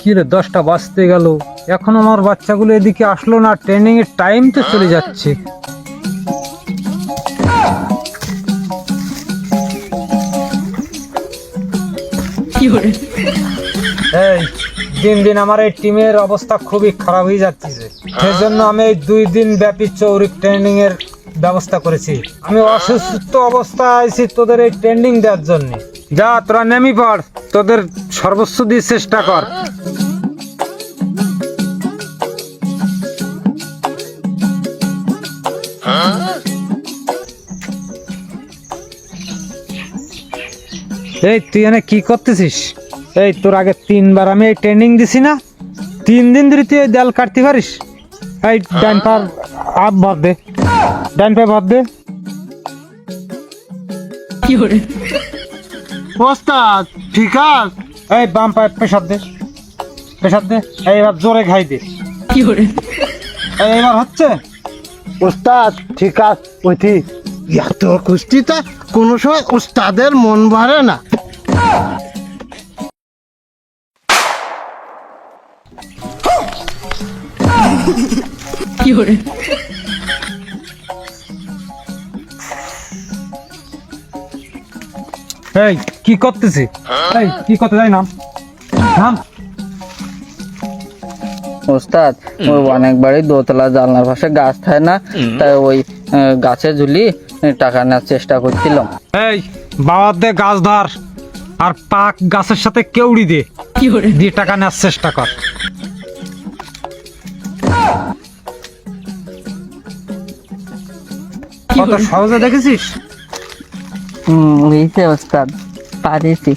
কি রে দশটা বাজতে গেল। এখন আমার বাচ্চাগুলো এদিকে আসলো না ট্রেনিং এর টাইম তো চলে যাচ্ছে। কি এই দিন দিন আমার এই টিমের অবস্থা খুবই খারাপ হয়ে যাচ্ছে। সেজন্য আমি এই দুই দিন ব্যাপী চৌরিক ট্রেনিং এর ব্যবস্থা করেছি। আমি অসুস্থ অবস্থায় আছি তোদের এই ট্রেনিং দেওয়ার জন্য। যা তোরা নেমি পড়, তোদের সর্বোচ্চ দিয়ে চেষ্টা কর। এই, তুই এনে কি করতেছিস? এই তোর আগে তিনবার আমি এই ট্রেনিং দিছি না। তিন দিন ধরে তুই এই দেয়াল কাটতে পারিস। এই ডান পার আপ ভর দে। ডান পায়ে ভর দে। ওস্তাদ ঠিক আছে? এই বাম পায়ে পেশাব দে। পেশাব দে। এই এবার জোরে ঘাই দে। কি এই এবার হচ্ছে? ওস্তাদ ঠিক আছে? ওইটি এত কুস্তিতে কোনো সময় ওস্তাদের মন ভরে না। এই কি করতেছি? এই কি করতে যাই নাম নাম? ওস্তাদ ওই অনেকবারই দোতলা জানলার পাশে গাছ থাকে না? তাই ওই গাছে ঝুলি টাকা নেওয়ার চেষ্টা করছিলাম। এই বাবার দে গাছ ধর আর পাক গাছের সাথে কেউড়ি দে। দিয়ে টাকা নেওয়ার চেষ্টা কর। কত সহজে দেখেছিস? হুম বুঝছে ওস্তাদ পারিছি।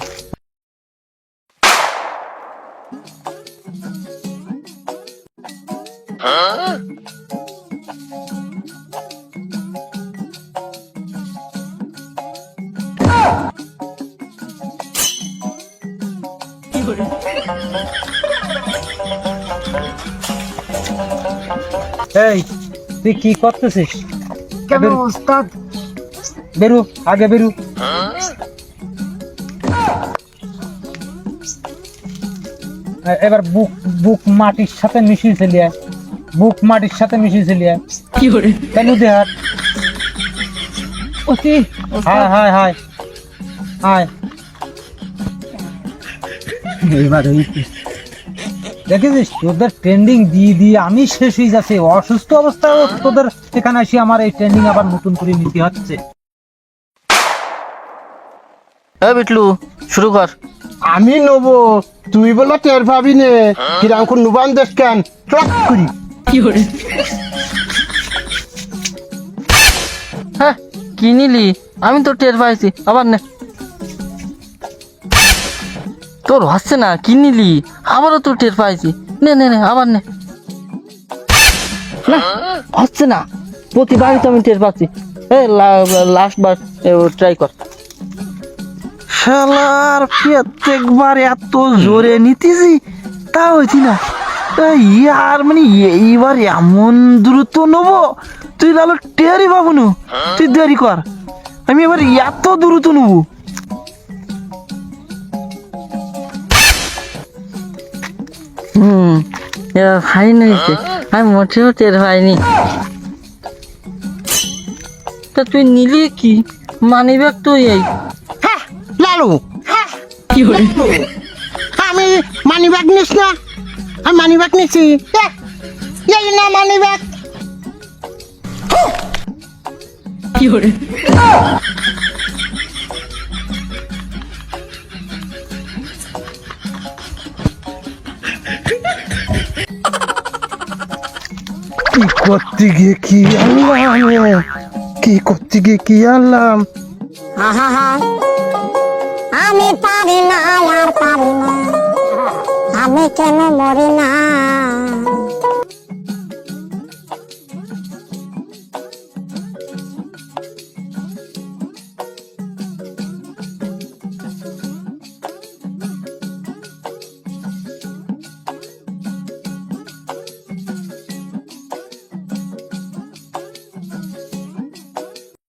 এই তুই কি করতেছিস? কেন ওস্তাদ? বেরু আগে বেরু। এবার বুক বুক মাটির সাথে মিশিয়ে ফেলিয়ে বুক মাটির সাথে মিশিয়ে ফেলিয়ে কেন দে হাত ওসি হায় হায় হায়। হায়। এইবার দেখেছিস? তোদের ট্রেন্ডিং দিয়ে দিয়ে আমি শেষ হয়ে যাচ্ছে। অসুস্থ অবস্থায় তোদের এখানে এসে আমার এই ট্রেন্ডিং আবার নতুন করে নিতে হচ্ছে। বিটলু শুরু কর। আমি নেব। তুই বলো টের পাবি নে। কিরাম কোন নুবান দেশ কেন? ট্রাক করি। হ্যাঁ কি নিলি? আমি তো টের পাইছি। আবার নে। তোর হচ্ছে না, কি নিলি? আবারও তো টের পাইছি। নে নে আবার নে। না, হচ্ছে না। প্রতিবারই তো আমি টের পাচ্ছি। লাস্ট বার ট্রাই কর। শালার এত জোরে নিতেছি, তা হইছি না। ইয়ার মানে এইবার এমন দ্রুত নেব। তুই লালো টেয়ারি পাবো তুই দেরি কর। আমি এবার এত দ্রুত নেব। হুম এবার ফাইন হয়েছে আমি মোটেও টের পাইনি। তা তুই নিলি কি? মানি ব্যাগ তুই এই। হ্যাঁ লালু। আমি মানি ব্যাগ নিস না। আমি মানি ব্যাগ নিছি এই না মানি ব্যাগ কি করতে গিয়ে কি আনলাম? কি করতে গিয়ে কি আনলাম? আমি পারি না, আর পারি না। আমি কেন মরি না?